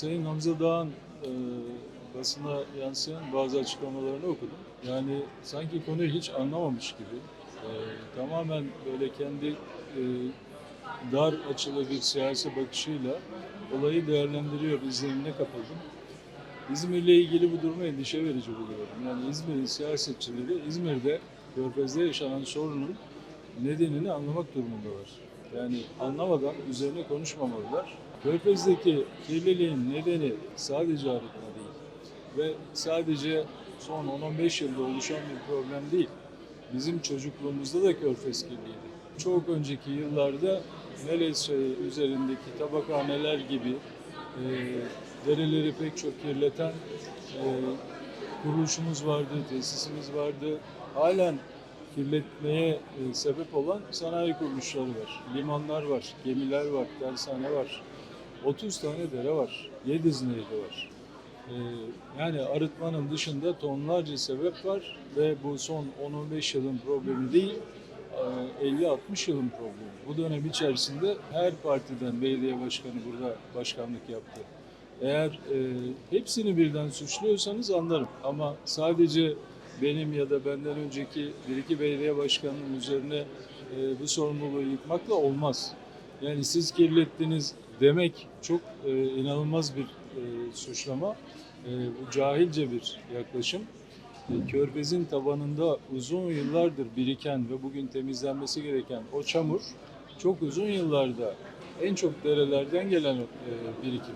Sayın Hamza Dağ'ın e, basına yansıyan bazı açıklamalarını okudum. Yani sanki konuyu hiç anlamamış gibi. e, tamamen böyle kendi e, dar açılı bir siyasi bakışıyla olayı değerlendiriyor izlenimine kapıldım. İzmir'le ilgili bu durumu endişe verici buluyorum. Yani İzmir'in siyasetçileri İzmir'de Körfez'de yaşanan sorunun nedenini anlamak durumundalar. Yani anlamadan üzerine konuşmamalılar. Körfez'deki kirliliğin nedeni sadece arıtma değil ve sadece son 10-15 yılda oluşan bir problem değil. Bizim çocukluğumuzda da Körfez kirliydi. Çok önceki yıllarda Melez üzerindeki tabakhaneler gibi e, dereleri pek çok kirleten e, kuruluşumuz vardı, tesisimiz vardı. Halen kirletmeye e, sebep olan sanayi kuruluşları var. Limanlar var, gemiler var, tersane var. 30 tane dere var, Yediz Nehri var. E, yani arıtmanın dışında tonlarca sebep var ve bu son 10-15 yılın problemi değil, e, 50-60 yılın problemi. Bu dönem içerisinde her partiden belediye başkanı burada başkanlık yaptı. Eğer e, hepsini birden suçluyorsanız anlarım ama sadece benim ya da benden önceki bir iki belediye başkanının üzerine e, bu sorumluluğu yıkmakla olmaz. Yani siz kirlettiniz demek çok e, inanılmaz bir e, suçlama. E, bu cahilce bir yaklaşım. E, Körfez'in tabanında uzun yıllardır biriken ve bugün temizlenmesi gereken o çamur çok uzun yıllarda en çok derelerden gelen e, birikim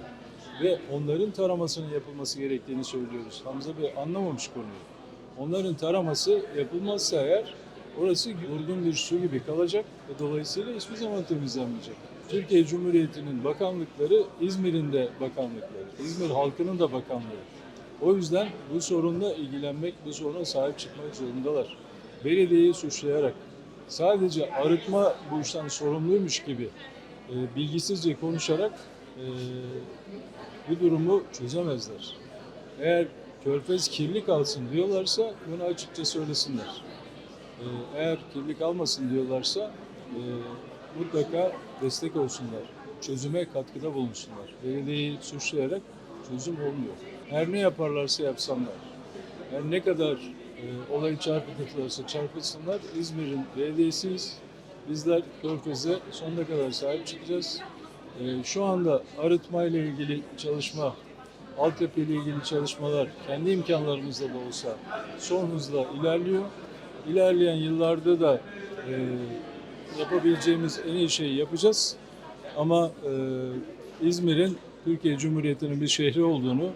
ve onların taramasının yapılması gerektiğini söylüyoruz. Hamza Bey anlamamış konuyu. Onların taraması yapılmazsa eğer orası vurgun bir su gibi kalacak ve dolayısıyla hiçbir zaman temizlenmeyecek. Türkiye Cumhuriyeti'nin bakanlıkları İzmir'in de bakanlıkları, İzmir halkının da bakanlığı. O yüzden bu sorunla ilgilenmek, bu soruna sahip çıkmak zorundalar. Belediyeyi suçlayarak, sadece arıtma bu işten sorumluymuş gibi e, bilgisizce konuşarak e, bu durumu çözemezler. Eğer körfez kirli kalsın diyorlarsa bunu açıkça söylesinler. Ee, eğer kirli kalmasın diyorlarsa e, mutlaka destek olsunlar. Çözüme katkıda bulunsunlar. Belediyeyi suçlayarak çözüm olmuyor. Her ne yaparlarsa yapsanlar, her ne kadar e, olayı çarpıtırlarsa çarpıtsınlar, İzmir'in belediyesiyiz. Bizler Körfez'e sonuna kadar sahip çıkacağız. E, şu anda arıtma ile ilgili çalışma, altyapı ile ilgili çalışmalar kendi imkanlarımızla da olsa son hızla ilerliyor. İlerleyen yıllarda da e, yapabileceğimiz en iyi şeyi yapacağız. Ama e, İzmir'in Türkiye Cumhuriyeti'nin bir şehri olduğunu,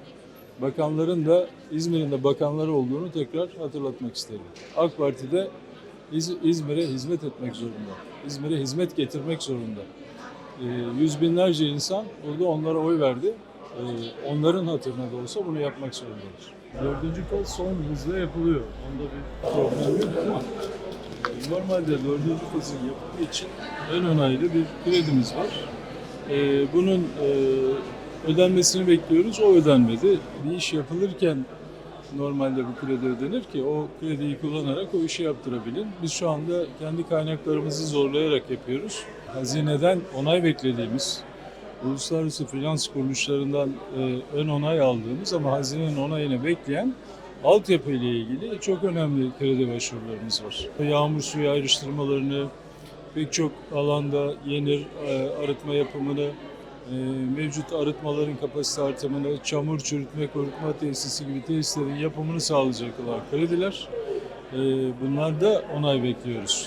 bakanların da İzmir'in de bakanları olduğunu tekrar hatırlatmak isterim. AK Parti'de İz- İzmir'e hizmet etmek zorunda. İzmir'e hizmet getirmek zorunda. E, yüz binlerce insan burada onlara oy verdi. E, onların hatırına da olsa bunu yapmak zorundadır. Dördüncü faz son hızla yapılıyor. Onda bir problem yok ama e, normalde dördüncü fazın yapımı için ön onaylı bir kredimiz var. E, bunun e, ödenmesini bekliyoruz. O ödenmedi. Bir iş yapılırken normalde bu kredi ödenir ki o krediyi kullanarak o işi yaptırabilin. Biz şu anda kendi kaynaklarımızı zorlayarak yapıyoruz. Hazineden onay beklediğimiz, uluslararası finans kuruluşlarından e, ön onay aldığımız ama hazinenin onayını bekleyen altyapı ile ilgili çok önemli kredi başvurularımız var. Yağmur suyu ayrıştırmalarını, pek çok alanda yenir e, arıtma yapımını, e, mevcut arıtmaların kapasite artımını, çamur çürütme, korutma tesisi gibi tesislerin yapımını sağlayacak olan krediler. E, bunlarda onay bekliyoruz.